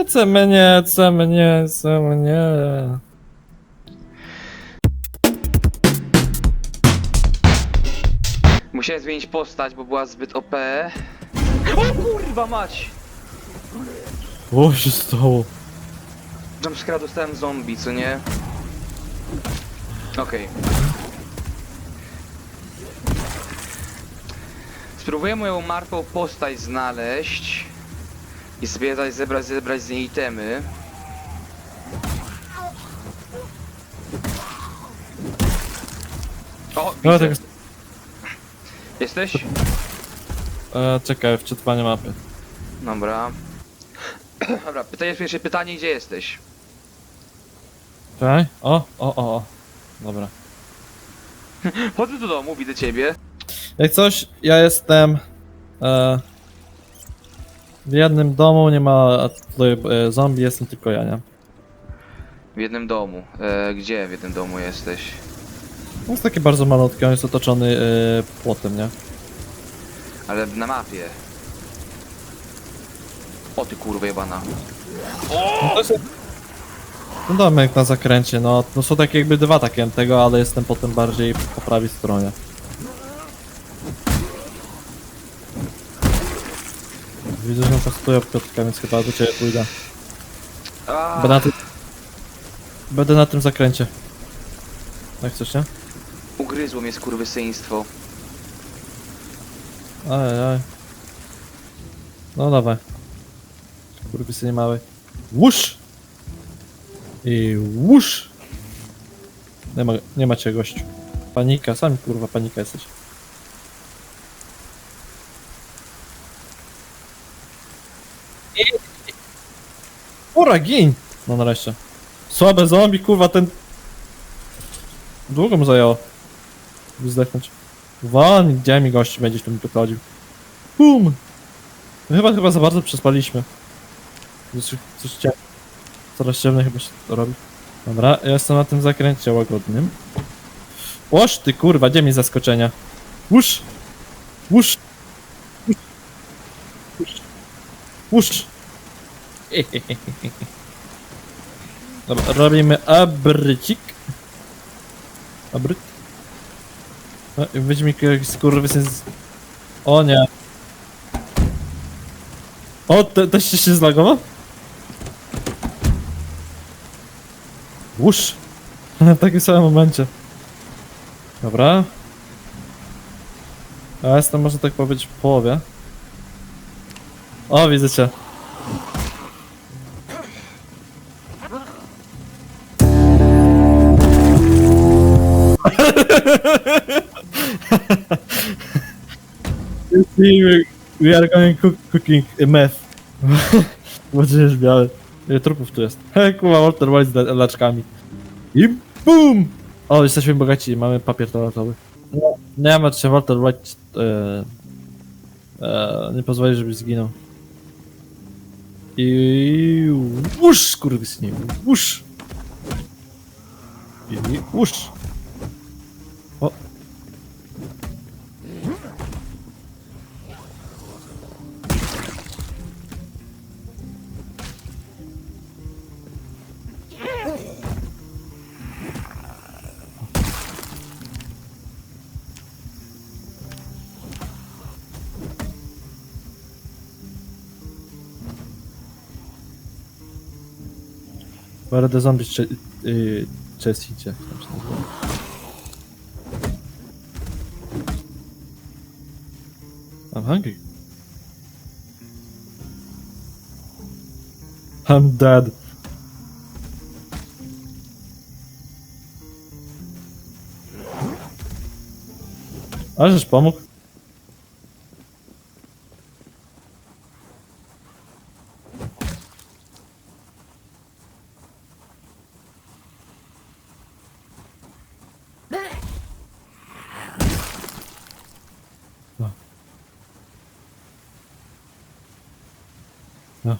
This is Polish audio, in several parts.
Nie, co mnie, co mnie, co mnie. Musiałem zmienić postać, bo była zbyt OP. O kurwa mać! O, się stało. Jumpscare dostałem zombie, co nie? Okej. Spróbuję moją martwą postać znaleźć i zbierać, zebrać, zebrać z niej itemy. O, No widzę. tak, Jesteś? e, czekaj, wczytywanie mapy. Dobra. Dobra, pytanie, pierwsze pytanie, gdzie jesteś? Czekaj, o, o, o, o. Dobra. Chodzę do domu, widzę ciebie. Jak coś, ja jestem e, w jednym domu, nie ma tutaj e, zombie, jestem tylko ja, nie? W jednym domu. E, gdzie w jednym domu jesteś? On jest taki bardzo malutki, on jest otoczony e, płotem, nie? Ale na mapie. O ty kurwa jebana. No to jest... Ten domek na zakręcie, no, no są takie jakby dwa takie tego, ale jestem potem bardziej po prawej stronie. Widzę, że on postoją Piotrka, więc chyba do ciebie pójdę. Będę na tym... Będę na tym zakręcie. Jak chcesz, nie? ugryzło mnie skurwysyństwo. Aj, aj. No dawaj. Kurwy nie mały. Łusz! I łusz! Nie ma, nie macie gościu. Panika, sami kurwa panika jesteś. Ura, gin! No nareszcie. Słabe zombie, kurwa, ten... Długo mu zajęło. by Zdechnąć. Won, gdzie mi gości będziesz tu mi podchodził. Bum! No chyba, chyba za bardzo przespaliśmy. Coś, coś cia... Coraz ciemniej chyba się to robi. Dobra, ja jestem na tym zakręcie łagodnym. Łoż ty kurwa, gdzie mi zaskoczenia? Łusz! Łusz! Łusz! Łusz! Dobra, robimy abrycik. Abryt. No, i Weź mi jakiś skurwysyn z... O nie. O, te, też się się zlagował? Łusz! W takim samym momencie. Dobra. A jestem, można tak powiedzieć, w połowie. O, widzę cię. We, we are going cook, cooking meth. Zobaczysz biały. Ile trupów tu jest? Kurwa, Walter White z la- laczkami. I BUM! O, jesteśmy bogaci, mamy papier toaletowy. No, nie ma się, Walter White e, e, nie pozwoli, żebyś zginął. I łusz, kurwysynie, łusz! I łusz! Where the zombies ch y chasicie. jak tam. I'm hungry. I'm dead. A żeś pomógł? No. No.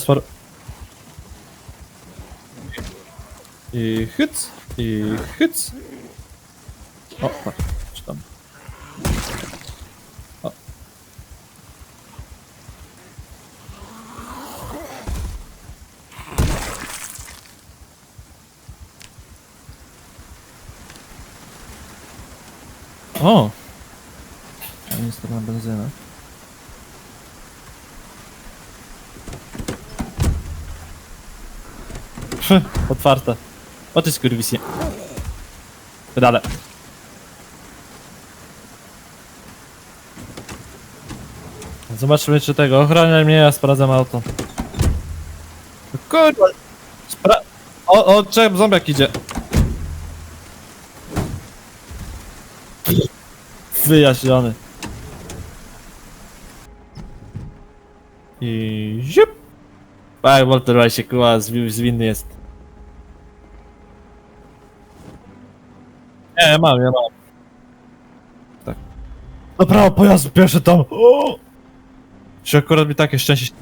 Fosfor. I hyc, i hyc. O, tak, czy tam. O. O! Kanister na benzynę. Pff, Otwarte. O ty skurwisie. Pedale. Zobaczmy czy tego ochrania mnie, ja sprawdzam auto. Kurwa! Spra... O, o, czekaj, zombiak idzie. Wyjaśniony. I ziup! Tak, Walter się kuła, zwi- zwinny jest. Nie, mam, ja mam. Tak. No prawo pojazdu, pierwszy tam. O! Że akurat mi takie szczęście.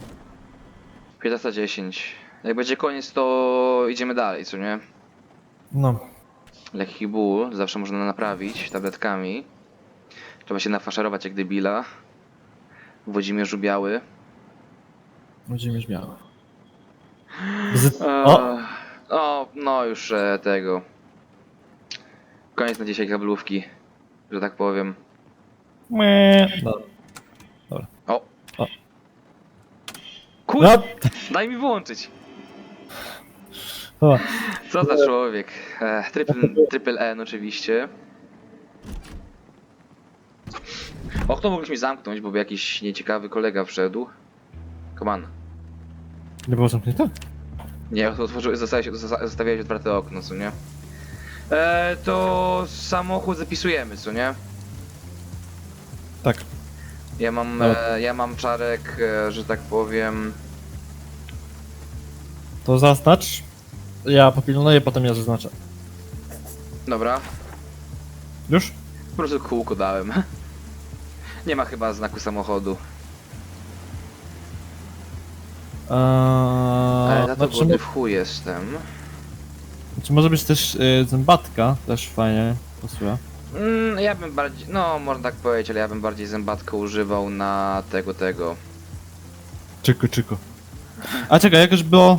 15.10. Jak będzie koniec, to idziemy dalej, co nie? No. Lekki ból zawsze można naprawić tabletkami. Trzeba się nafaszerować jak debila. Włodzimierz Biały. Będziemy miały. Z... O! Eee, O, no już e, tego. Koniec na dzisiaj kablówki, że tak powiem. Mie. Dobra. O! O. Kurde, No! daj mi włączyć! O. Co za człowiek. E, triple, triple N oczywiście. Okno mogliśmy zamknąć, bo by jakiś nieciekawy kolega wszedł. Come on. Nie było zamknięte? Nie, otworzył, zostawiałeś, zostawiałeś otwarte okno, co nie? E, to samochód zapisujemy, co nie? Tak. Ja mam, Dobra. e, ja mam czarek, e, że tak powiem. To zaznacz. Ja popilnuję, potem ja zaznaczę. Dobra, Już? po prostu kółko dałem. Nie ma chyba znaku samochodu. Ale Eee, za to znaczy, głodny w chuj jestem. Znaczy może być też y, zębatka, też fajnie pasuje. Mm, ja bym bardziej, no można tak powiedzieć, ale ja bym bardziej zębatkę używał na tego, tego. Czyku, czyku. A czekaj, jak już było...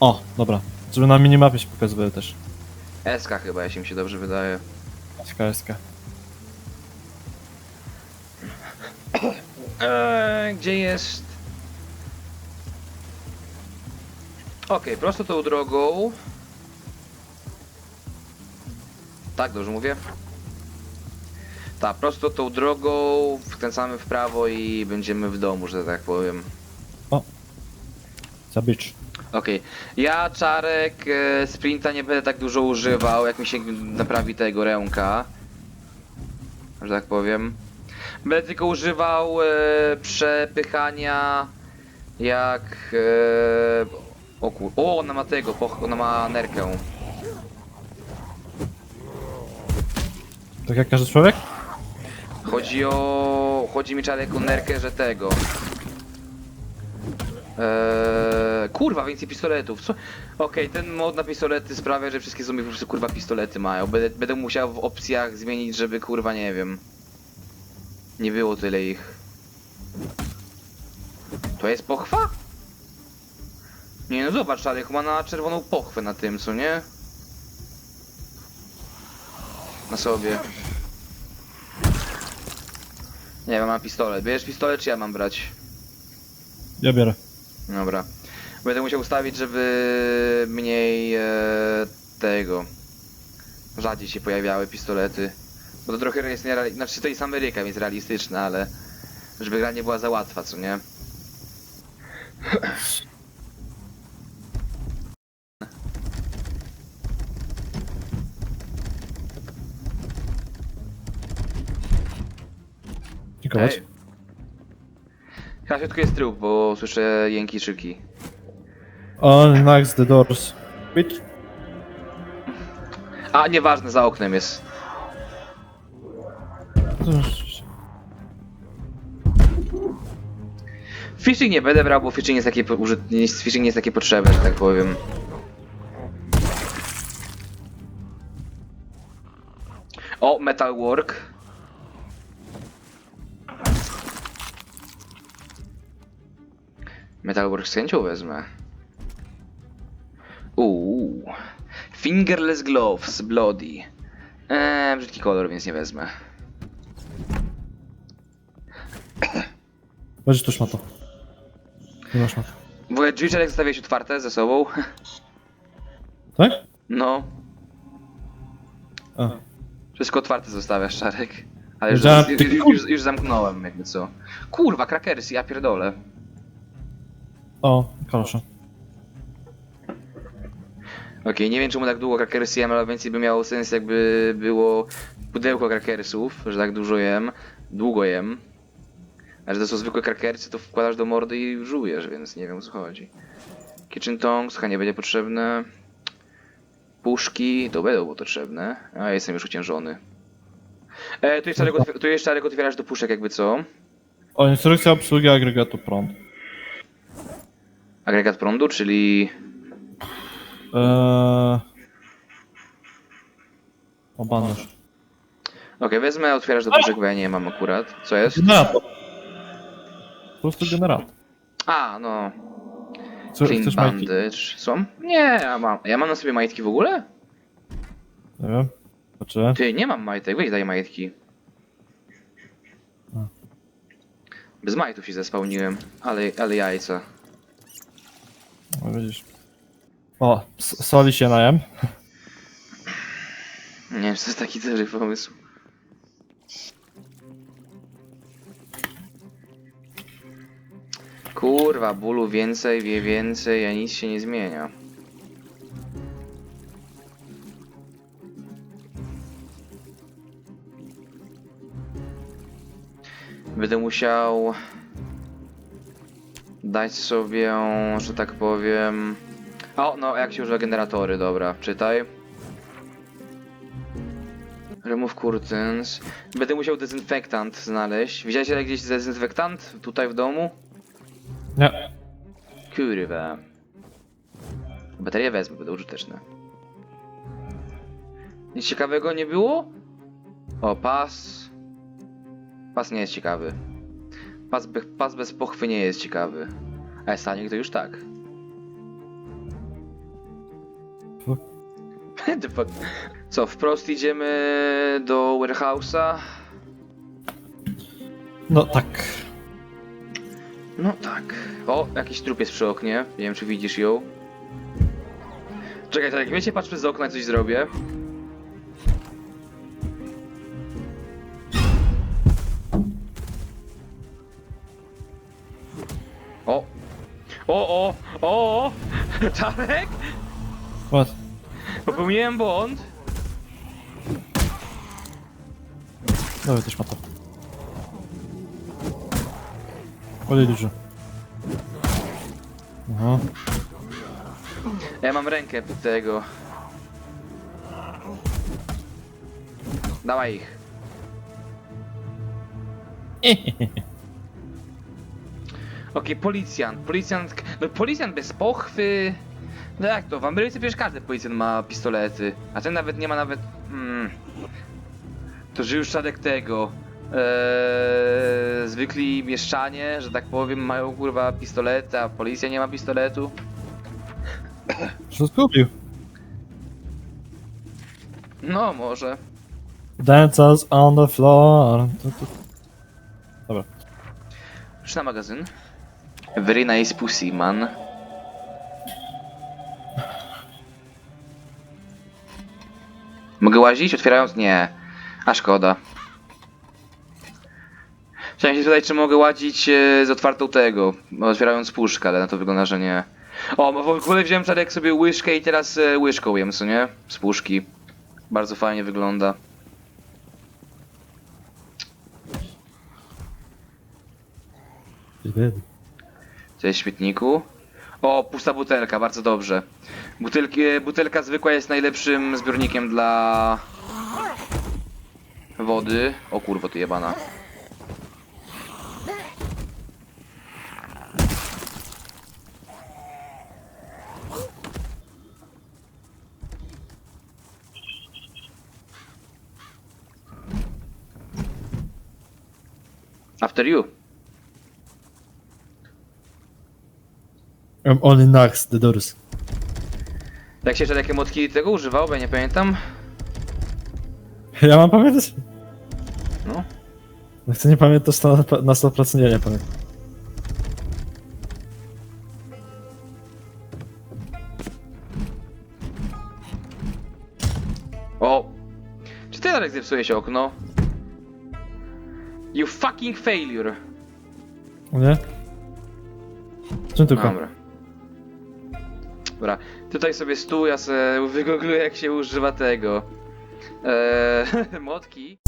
O, dobra. Żeby na minimapie się pokazywały też. SK chyba, jeśli mi się dobrze wydaje. SKSK. Eee, gdzie jest? Okej, prosto tą drogą. Tak, dobrze mówię? Tak, prosto tą drogą wkręcamy w prawo i będziemy w domu, że tak powiem. Zabicz. Okej, ja czarek e, sprinta nie będę tak dużo używał, jak mi się naprawi tego ręka. Że tak powiem. Będę tylko używał e, przepychania jak... E, o kur... O, ona ma tego, poch- ona ma nerkę. Tak jak każdy człowiek? Chodzi o... Chodzi mi czarek o nerkę, że tego. Eee, kurwa, więcej pistoletów. Co? Okej, ten mod na pistolety sprawia, że wszystkie zombie po prostu kurwa pistolety mają. Będę, będę musiał w opcjach zmienić, żeby kurwa nie wiem. Nie było tyle ich. To jest pochwa? Nie no zobacz, Czarek ma na czerwoną pochwę na tym, co nie? Na sobie. Nie wiem, mam pistolet. Bierzesz pistolet, czy ja mam brać? Ja biorę. Dobra. Będę musiał ustawić, żeby mniej e, tego. Rzadziej się pojawiały pistolety. Bo to trochę jest nierealistyczne. Znaczy to jest Ameryka, więc realistyczne, ale żeby gra nie była za łatwa, co nie? Dziękować. Ej. Chyba w środku jest trup, bo słyszę jęki szyki. On knocks the doors. Bitch. A, nieważne, za oknem jest. Fishing nie będę brał, bo fishing jest takie, po- nie jest takie potrzebne, że tak powiem. O, metalwork. Metalwork z chęcią wezmę. Uuu. Fingerless gloves, bloody. Eee, brzydki kolor, więc nie wezmę. Będziesz tu szmato. Nie masz szmato. W ogóle drzwi Czarek zostawiłeś otwarte ze sobą. Tak? No, A. wszystko otwarte zostawiasz, Czarek. Ale już, Wiedziałem, już, ty już, już, już zamknąłem, jakby co. Kurwa, krakersy, ja pierdolę. O, proszę. Okej, nie wiem czemu tak długo krakersy jem, ale więcej by miało sens jakby było pudełko krakersów, że tak dużo jem, długo jem. A że to są zwykłe krakersy, to wkładasz do mordy i żujesz, więc nie wiem o co chodzi. Kitchen tongs, chyba nie będzie potrzebne. Puszki, to będą potrzebne. A jestem już uciężony. E, tu jeszcze Czarek, otw- tu Czarek otwierasz do puszek jakby co. O, instrukcja obsługi agregatu prąd. Agregat prądu, czyli... Eee... O, bandaż. Okej, wezmę, otwierasz do puszek, bo ja nie mam akurat. Co jest? Generator. Po prostu generator. A, no. Chcesz, Clean chcesz bandage. Są? Nie, ja mam. Ja mam na sobie majtki w ogóle? Nie wiem. Znaczy, Ty, nie mam majtek, weź daj majtki. A. Bez majtów się zespałniłem, ale, ale jajca. No widzisz. O, s- soli się najem. Nie wiem, to jest taki dobry pomysł. Kurwa, bólu więcej, wie więcej, a nic się nie zmienia. Będę musiał dać sobie, że tak powiem. O, no, jak się używa generatory, dobra, czytaj. Remove curtains. Będę musiał dezynfektant znaleźć. Widziałeś ale gdzieś dezynfektant? Tutaj w domu? Nie. Kurwa. Baterię wezmę, będą użyteczne. Nic ciekawego nie było? O, pas. Pas nie jest ciekawy. Pas, be, pas bez pochwy nie jest ciekawy. A stanik to już tak. Co, wprost idziemy do warehouse'a? No tak. No tak. O, jakiś trup jest przy oknie. Nie wiem, czy widzisz ją. Czekaj, tak, wiecie, patrz przez okno, jak coś zrobię. O, o, o, o! Czarek? What? Popełniłem błąd. Dawaj też szmato. Olej dużo. Aha. Ja mam rękę tego. Dawaj ich. Okej, policjant. Policjant. No policjant bez pochwy. No jak to? W Ameryce przecież każdy policjant ma pistolety. A ten nawet nie ma nawet. Hmm. To że już szadek tego. Eee, zwykli mieszczanie, że tak powiem, mają kurwa pistolety, a policja nie ma pistoletu. Co zgubił? No, może. Dancers on the floor. Tu, tu. Dobra. Już na magazyn. Very nice pussy, man. Mogę łazić? Otwierając? Nie. A szkoda. Chciałem się spytać, czy mogę łazić e, z otwartą tego, otwierając puszkę, ale na to wygląda, że nie. O, w ogóle wziąłem czarek sobie łyżkę i teraz e, łyżką jem, co nie? Z puszki. Bardzo fajnie wygląda. Co jest w? O, pusta butelka, bardzo dobrze. Butelki, butelka zwykła jest najlepszym zbiornikiem dla wody. O kurwa, tu jebana. After you. I'm only knocks the doors. Jak się jakie motki tego używał, bo ja nie pamiętam. Ja mam pamiętać? No. Jak ty nie pamiętasz, to na, na 100% nie, nie pamiętam. O! Czy ty Darek zepsułeś okno? You fucking failure! Nie? Czym tylko? Dobra. Dobra, tutaj sobie stół, ja sobie wygoogluję jak się używa tego. Eee, motki.